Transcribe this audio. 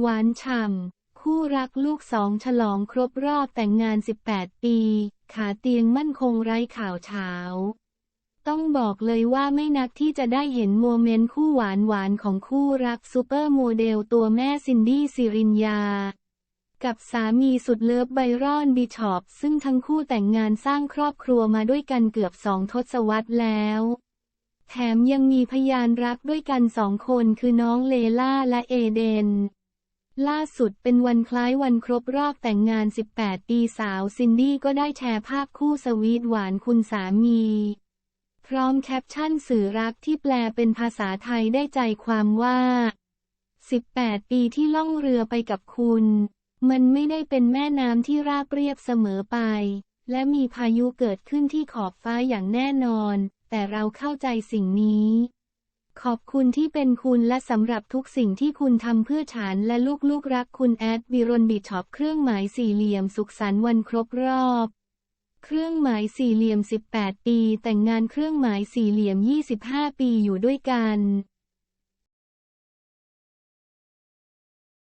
หวานฉ่ำ คู่รักลูกสองฉลองครบรอบแต่งงาน 18 ปี ขาเตียงมั่นคงไร้ข่าวเช้า ต้องบอกเลยว่าไม่นักที่จะได้เห็นโมเมนต์คู่หวานหวานของคู่รักซูเปอร์โมเดลตัวแม่ซินดี้สิรินยา กับสามีสุดเลิฟไบรอนบิชอปซึ่งทั้งคู่แต่งงานสร้างครอบครัวมาด้วยกันเกือบสองทศวรรษแล้วแถมยังมีพยานรักด้วยกันสองคนคือน้องเลล่าและเอเดน ล่าสุดเป็นวันคล้ายวันครบรอบแต่งงาน 18 ปีสาวซินดี้ก็ได้แชร์ภาพคู่สวีทหวานคุณสามี พร้อมแคปชั่นสื่อรักที่แปลเป็นภาษาไทยได้ใจความว่า 18 ปีที่ล่องเรือไปกับคุณ มันไม่ได้เป็นแม่น้ำที่ราบเรียบเสมอไป และมีพายุเกิดขึ้นที่ขอบฟ้าอย่างแน่นอน แต่เราเข้าใจสิ่งนี้ ขอบคุณที่เป็นคุณและสำหรับทุกสิ่งที่คุณทำเพื่อฉันและลูกๆรักคุณแอดวิรนบิชอปเครื่องหมายสี่เหลี่ยมสุขสันต์วันครบรอบ เครื่องหมายสี่เหลี่ยม 18 ปี แต่งงานเครื่องหมายสี่เหลี่ยม 25 ปีอยู่ด้วยกัน